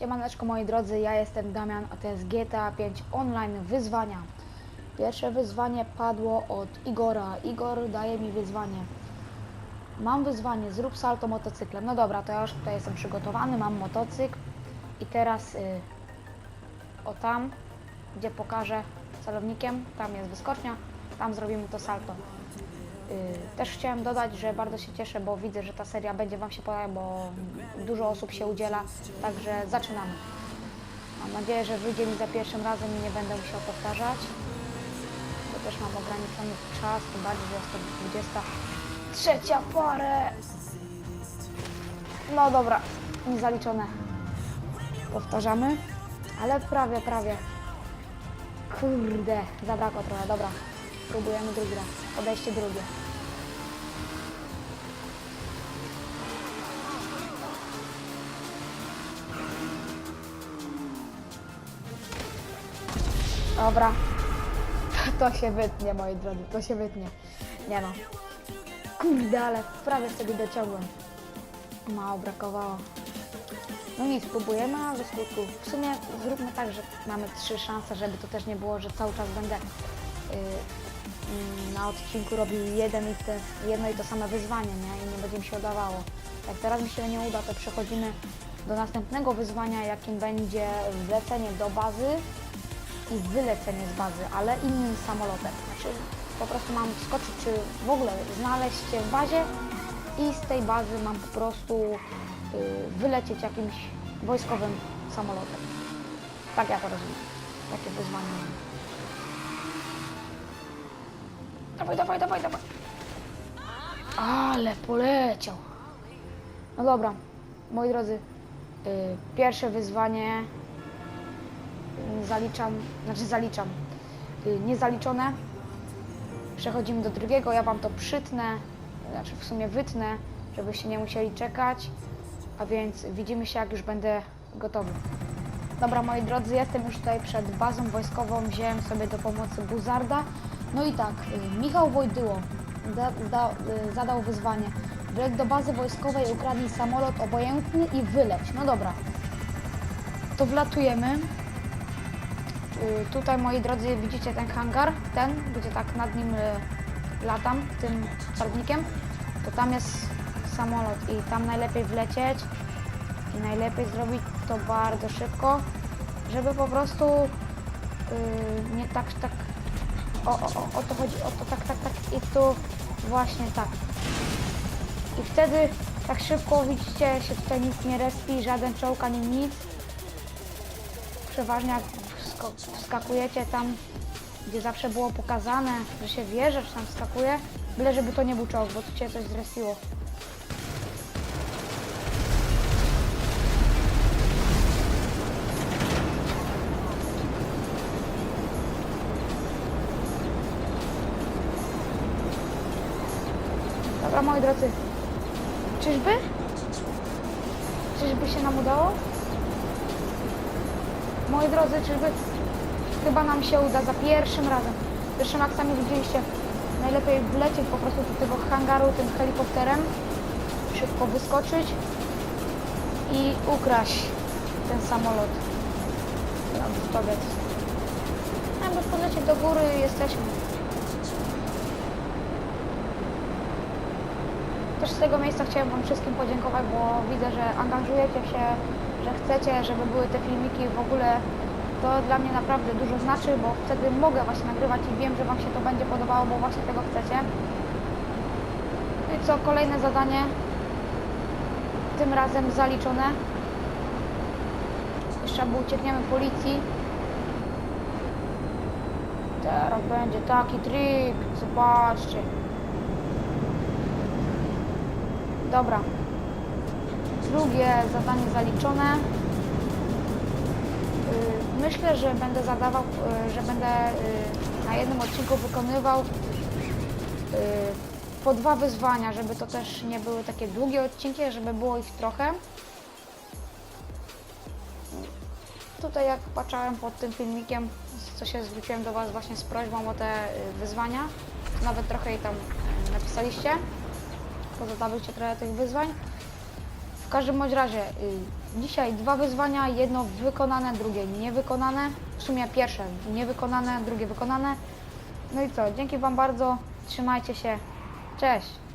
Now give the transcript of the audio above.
Siemaneczko moi drodzy, ja jestem Damian, a to jest GTA 5 Online wyzwania. Pierwsze wyzwanie padło od Igora. Igor daje mi wyzwanie. Mam wyzwanie, zrób salto motocyklem. No dobra, to ja już tutaj jestem przygotowany, mam motocykl. I teraz y, o tam, gdzie pokażę celownikiem, tam jest wyskocznia, tam zrobimy to salto. Y, Też chciałem dodać, że bardzo się cieszę, bo widzę, że ta seria będzie Wam się podobać, bo dużo osób się udziela, także zaczynamy. Mam nadzieję, że wyjdzie mi za pierwszym razem i nie będę musiał powtarzać. Bo też mam ograniczony czas, tym bardziej, że jest to 23 parę. No dobra, niezaliczone. Powtarzamy, ale prawie, prawie. Kurde, zabrakło trochę, dobra. Próbujemy drugi raz. Podejście drugie. Dobra. To się wytnie, moi drodzy, to się wytnie. Nie no. Kurde, ale prawie sobie dociągłem. Mało brakowało. No nic, próbujemy, a ze skutku. W sumie zróbmy tak, że mamy trzy szanse, żeby to też nie było, że cały czas będę y, mm, na odcinku robił jeden i te, jedno i to same wyzwanie, nie? I nie będzie mi się udawało. Jak teraz mi się nie uda, to przechodzimy do następnego wyzwania, jakim będzie wlecenie do bazy i wylecenie z bazy, ale innym samolotem. Znaczy po prostu mam wskoczyć, czy w ogóle znaleźć się w bazie i z tej bazy mam po prostu y, wylecieć jakimś wojskowym samolotem. Tak ja to rozumiem. Takie wyzwanie. Dawaj, dawaj, dawaj, dawaj. Ale poleciał. No dobra, moi drodzy, y, pierwsze wyzwanie y, zaliczam, znaczy zaliczam, y, niezaliczone. Przechodzimy do drugiego, ja Wam to przytnę, znaczy w sumie wytnę, żebyście nie musieli czekać, a więc widzimy się jak już będę gotowy. Dobra moi drodzy, jestem już tutaj przed bazą wojskową, wziąłem sobie do pomocy buzarda. No i tak, y, Michał Wojdyło da, da, y, zadał wyzwanie. Wleć do bazy wojskowej, ukradnij samolot obojętny i wyleć. No dobra, to wlatujemy. Y, Tutaj, moi drodzy, widzicie ten hangar, ten, gdzie tak nad nim latam, tym celownikiem, to tam jest samolot i tam najlepiej wlecieć i najlepiej zrobić to bardzo szybko, żeby po prostu y, nie tak, tak, o, o, o, o to chodzi, o to tak, tak, tak i tu właśnie tak. I wtedy tak szybko, widzicie, się tutaj nic nie respi, żaden czołg ani nic przeważnie jak wskakujecie tam, gdzie zawsze było pokazane, że się wie, że tam wskakuje, byle żeby to nie był czołg, bo tu cię coś zrespiło. Dobra, moi drodzy. Czyżby? Czyżby się nam udało? Moi drodzy, czyżby chyba nam się uda za pierwszym razem. Zresztą jak sami widzieliście, najlepiej wlecieć po prostu do tego hangaru tym helikopterem, szybko wyskoczyć i ukraść ten samolot. Odstowiec. Jakby podlecieć do góry jesteśmy. Też z tego miejsca chciałem Wam wszystkim podziękować, bo widzę, że angażujecie się, że chcecie, żeby były te filmiki w ogóle. To dla mnie naprawdę dużo znaczy, bo wtedy mogę właśnie nagrywać i wiem, że Wam się to będzie podobało, bo właśnie tego chcecie. No i co, kolejne zadanie. Tym razem zaliczone. Jeszcze albo uciekniemy policji. Teraz będzie taki trik, zobaczcie. Dobra. Drugie zadanie zaliczone. Yy, Myślę, że będę zadawał, yy, że będę yy, na jednym odcinku wykonywał po dwa wyzwania, żeby to też nie były takie długie odcinki, żeby było ich trochę. Tutaj jak patrzałem pod tym filmikiem, co się zwróciłem do Was właśnie z prośbą o te wyzwania, nawet trochę jej tam yy, napisaliście pozostawiliście trochę tych wyzwań. W każdym bądź razie, y, dzisiaj dwa wyzwania, jedno wykonane, drugie niewykonane. W sumie pierwsze niewykonane, drugie wykonane. No i co, dzięki Wam bardzo, trzymajcie się, cześć!